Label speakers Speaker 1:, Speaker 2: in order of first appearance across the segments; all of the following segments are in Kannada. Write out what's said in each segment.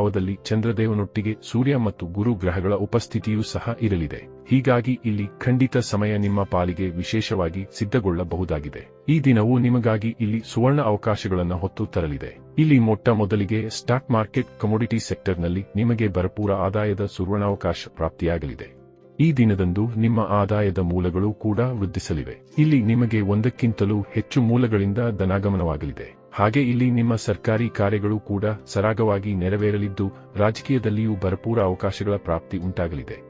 Speaker 1: ಭಾವದಲ್ಲಿ ಚಂದ್ರದೇವನೊಟ್ಟಿಗೆ ಸೂರ್ಯ ಮತ್ತು ಗುರು ಗ್ರಹಗಳ ಉಪಸ್ಥಿತಿಯೂ ಸಹ ಇರಲಿದೆ. ಹೀಗಾಗಿ ಇಲ್ಲಿ ಖಂಡಿತ ಸಮಯ ನಿಮ್ಮ ಪಾಲಿಗೆ ವಿಶೇಷವಾಗಿ ಸಿದ್ಧಗೊಳ್ಳಬಹುದಾಗಿದೆ. ಈ ದಿನವು ನಿಮಗಾಗಿ ಇಲ್ಲಿ ಸುವರ್ಣ ಅವಕಾಶಗಳನ್ನು ಹೊತ್ತು ತರಲಿದೆ. ಇಲ್ಲಿ ಮೊಟ್ಟ ಮೊದಲಿಗೆ ಸ್ಟಾಕ್ ಮಾರ್ಕೆಟ್ ಕಮೋಡಿಟಿ ಸೆಕ್ಟರ್ನಲ್ಲಿ ನಿಮಗೆ ಭರಪೂರ ಆದಾಯದ ಸುವರ್ಣಾವಕಾಶ ಪ್ರಾಪ್ತಿಯಾಗಲಿದೆ. ಈ ದಿನದಂದು ನಿಮ್ಮ ಆದಾಯದ ಮೂಲಗಳು ಕೂಡ ವೃದ್ಧಿಸಲಿವೆ. ಇಲ್ಲಿ ನಿಮಗೆ ಒಂದಕ್ಕಿಂತಲೂ ಹೆಚ್ಚು ಮೂಲಗಳಿಂದ ಧನಾಗಮನವಾಗಲಿದೆ. ಹಾಗೆ ಇಲ್ಲಿ ನಿಮ್ಮ ಸರ್ಕಾರಿ ಕಾರ್ಯಗಳು ಕೂಡ ಸರಾಗವಾಗಿ ನೆರವೇರಲಿದ್ದು ರಾಜಕೀಯದಲ್ಲಿಯೂ ಭರಪೂರ ಅವಕಾಶಗಳ ಪ್ರಾಪ್ತಿ ಉಂಟಾಗಲಿದೆ.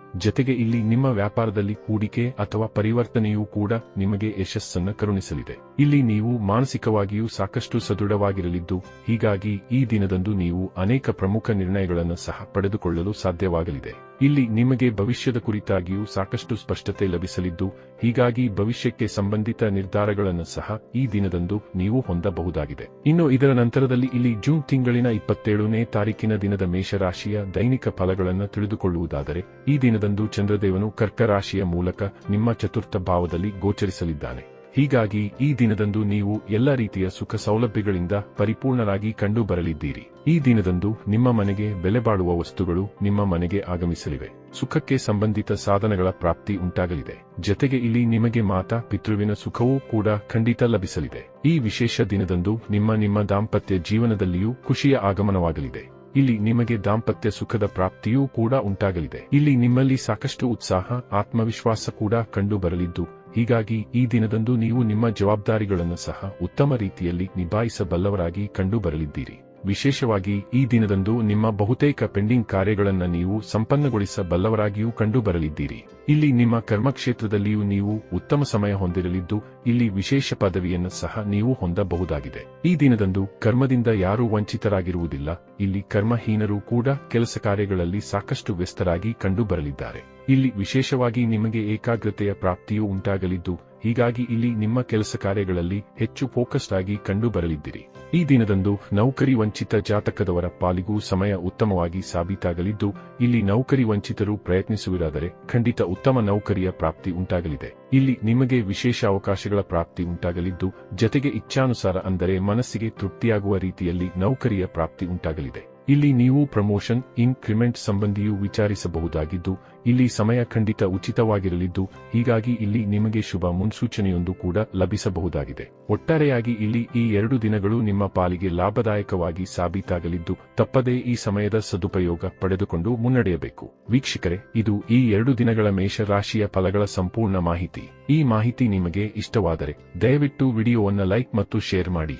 Speaker 1: ಜತೆಗೆ ಇಲ್ಲಿ ನಿಮ್ಮ ವ್ಯಾಪಾರದಲ್ಲಿ ಹೂಡಿಕೆ ಅಥವಾ ಪರಿವರ್ತನೆಯೂ ಕೂಡ ನಿಮಗೆ ಯಶಸ್ಸನ್ನು ಕರುಣಿಸಲಿದೆ. ಇಲ್ಲಿ ನೀವು ಮಾನಸಿಕವಾಗಿಯೂ ಸಾಕಷ್ಟು ಸದೃಢವಾಗಿರಲಿದ್ದು, ಹೀಗಾಗಿ ಈ ದಿನದಂದು ನೀವು ಅನೇಕ ಪ್ರಮುಖ ನಿರ್ಣಯಗಳನ್ನು ಸಹ ಪಡೆದುಕೊಳ್ಳಲು ಸಾಧ್ಯವಾಗಲಿದೆ. ಇಲ್ಲಿ ನಿಮಗೆ ಭವಿಷ್ಯದ ಕುರಿತಾಗಿಯೂ ಸಾಕಷ್ಟು ಸ್ಪಷ್ಟತೆ ಲಭಿಸಲಿದ್ದು, ಹೀಗಾಗಿ ಭವಿಷ್ಯಕ್ಕೆ ಸಂಬಂಧಿತ ನಿರ್ಧಾರಗಳನ್ನು ಸಹ ಈ ದಿನದಂದು ನೀವು ಹೊಂದಬಹುದಾಗಿದೆ. ಇನ್ನು ಇದರ ನಂತರದಲ್ಲಿ ಇಲ್ಲಿ ಜೂನ್ ತಿಂಗಳಿನ ಇಪ್ಪತ್ತೇಳನೇ ತಾರೀಕಿನ ದಿನದ ಮೇಷರಾಶಿಯ ದೈನಿಕ ಫಲಗಳನ್ನು ತಿಳಿದುಕೊಳ್ಳುವುದಾದರೆ, ಈ ದಿನದಂದು ಚಂದ್ರದೇವನು ಕರ್ಕರಾಶಿಯ ಮೂಲಕ ನಿಮ್ಮ ಚತುರ್ಥ ಭಾವದಲ್ಲಿ ಗೋಚರಿಸಲಿದ್ದಾನೆ. ಹೀಗಾಗಿ ಈ ದಿನದಂದು ನೀವು ಎಲ್ಲ ರೀತಿಯ ಸುಖ ಸೌಲಭ್ಯಗಳಿಂದ ಪರಿಪೂರ್ಣರಾಗಿ ಕಂಡು ಬರಲಿದ್ದೀರಿ ಈ ದಿನದಂದು ನಿಮ್ಮ ಮನೆಗೆ ಬೆಲೆ ಬಾಳುವ ವಸ್ತುಗಳು ನಿಮ್ಮ ಮನೆಗೆ ಆಗಮಿಸಲಿವೆ. ಸುಖಕ್ಕೆ ಸಂಬಂಧಿತ ಸಾಧನಗಳ ಪ್ರಾಪ್ತಿ ಉಂಟಾಗಲಿದೆ. ಜತೆಗೆ ಇಲ್ಲಿ ನಿಮಗೆ ಮಾತಾ ಪಿತೃವಿನ ಸುಖವೂ ಕೂಡ ಖಂಡಿತ ಲಭಿಸಲಿದೆ. ಈ ವಿಶೇಷ ದಿನದಂದು ನಿಮ್ಮ ನಿಮ್ಮ ದಾಂಪತ್ಯ ಜೀವನದಲ್ಲಿಯೂ ಖುಷಿಯ ಆಗಮನವಾಗಲಿದೆ. ಇಲ್ಲಿ ನಿಮಗೆ ದಾಂಪತ್ಯ ಸುಖದ ಪ್ರಾಪ್ತಿಯೂ ಕೂಡ ಉಂಟಾಗಲಿದೆ. ಇಲ್ಲಿ ನಿಮ್ಮಲ್ಲಿ ಸಾಕಷ್ಟು ಉತ್ಸಾಹ, ಆತ್ಮವಿಶ್ವಾಸ ಕೂಡ ಕಂಡು ಬರಲಿದ್ದು ಹೀಗಾಗಿ ಈ ದಿನದಂದು ನೀವು ನಿಮ್ಮ ಜವಾಬ್ದಾರಿಗಳನ್ನು ಸಹ ಉತ್ತಮ ರೀತಿಯಲ್ಲಿ ನಿಭಾಯಿಸಬಲ್ಲವರಾಗಿ ಕಂಡು ಬರಲಿದ್ದೀರಿ ವಿಶೇಷವಾಗಿ ಈ ದಿನದಂದು ನಿಮ್ಮ ಬಹುತೇಕ ಪೆಂಡಿಂಗ್ ಕಾರ್ಯಗಳನ್ನು ನೀವು ಸಂಪನ್ನಗೊಳಿಸಬಲ್ಲವರಾಗಿಯೂ ಕಂಡುಬರಲಿದ್ದೀರಿ. ಇಲ್ಲಿ ನಿಮ್ಮ ಕರ್ಮಕ್ಷೇತ್ರದಲ್ಲಿಯೂ ನೀವು ಉತ್ತಮ ಸಮಯ ಹೊಂದಿರಲಿದ್ದು, ಇಲ್ಲಿ ವಿಶೇಷ ಪದವಿಯನ್ನು ಸಹ ನೀವು ಹೊಂದಬಹುದಾಗಿದೆ. ಈ ದಿನದಂದು ಕರ್ಮದಿಂದ ಯಾರೂ ವಂಚಿತರಾಗಿರುವುದಿಲ್ಲ. ಇಲ್ಲಿ ಕರ್ಮಹೀನರು ಕೂಡ ಕೆಲಸ ಕಾರ್ಯಗಳಲ್ಲಿ ಸಾಕಷ್ಟು ವ್ಯಸ್ತರಾಗಿ ಕಂಡುಬರಲಿದ್ದಾರೆ. ಇಲ್ಲಿ ವಿಶೇಷವಾಗಿ ನಿಮಗೆ ಏಕಾಗ್ರತೆಯ ಪ್ರಾಪ್ತಿಯೂ ಉಂಟಾಗಲಿದ್ದು ಹೀಗಾಗಿ ಇಲ್ಲಿ ನಿಮ್ಮ ಕೆಲಸ ಕಾರ್ಯಗಳಲ್ಲಿ ಹೆಚ್ಚು ಫೋಕಸ್ಡ್ ಆಗಿ ಕಂಡು ಬರಲಿದ್ದೀರಿ ಈ ದಿನದಂದು ನೌಕರಿ ವಂಚಿತ ಜಾತಕದವರ ಪಾಲಿಗೂ ಸಮಯ ಉತ್ತಮವಾಗಿ ಸಾಬೀತಾಗಲಿದ್ದು, ಇಲ್ಲಿ ನೌಕರಿ ವಂಚಿತರು ಪ್ರಯತ್ನಿಸುವುದಾದರೆ ಖಂಡಿತ ಉತ್ತಮ ನೌಕರಿಯ ಪ್ರಾಪ್ತಿ ಉಂಟಾಗಲಿದೆ. ಇಲ್ಲಿ ನಿಮಗೆ ವಿಶೇಷ ಅವಕಾಶಗಳ ಪ್ರಾಪ್ತಿ ಉಂಟಾಗಲಿದ್ದು, ಜತೆಗೆ ಇಚ್ಛಾನುಸಾರ ಅಂದರೆ ಮನಸ್ಸಿಗೆ ತೃಪ್ತಿಯಾಗುವ ರೀತಿಯಲ್ಲಿ ನೌಕರಿಯ ಪ್ರಾಪ್ತಿ ಉಂಟಾಗಲಿದೆ. ಇಲ್ಲಿ ನೀವು ಪ್ರಮೋಷನ್, ಇನ್ಕ್ರಿಮೆಂಟ್ ಸಂಬಂಧಿಯೂ ವಿಚಾರಿಸಬಹುದಾಗಿದ್ದು, ಇಲ್ಲಿ ಸಮಯ ಖಂಡಿತ ಉಚಿತವಾಗಿರಲಿದ್ದು, ಹೀಗಾಗಿ ಇಲ್ಲಿ ನಿಮಗೆ ಶುಭ ಮುನ್ಸೂಚನೆಯೊಂದು ಕೂಡ ಲಭಿಸಬಹುದಾಗಿದೆ. ಒಟ್ಟಾರೆಯಾಗಿ ಇಲ್ಲಿ ಈ ಎರಡು ದಿನಗಳು ನಿಮ್ಮ ಪಾಲಿಗೆ ಲಾಭದಾಯಕವಾಗಿ ಸಾಬೀತಾಗಲಿದ್ದು, ತಪ್ಪದೇ ಈ ಸಮಯದ ಸದುಪಯೋಗ ಪಡೆದುಕೊಂಡು ಮುನ್ನಡೆಯಬೇಕು. ವೀಕ್ಷಕರೇ, ಇದು ಈ ಎರಡು ದಿನಗಳ ಮೇಷರಾಶಿಯ ಫಲಗಳ ಸಂಪೂರ್ಣ ಮಾಹಿತಿ. ಈ ಮಾಹಿತಿ ನಿಮಗೆ ಇಷ್ಟವಾದರೆ, ದಯವಿಟ್ಟು ವಿಡಿಯೋವನ್ನು ಲೈಕ್ ಮತ್ತು ಶೇರ್ ಮಾಡಿ.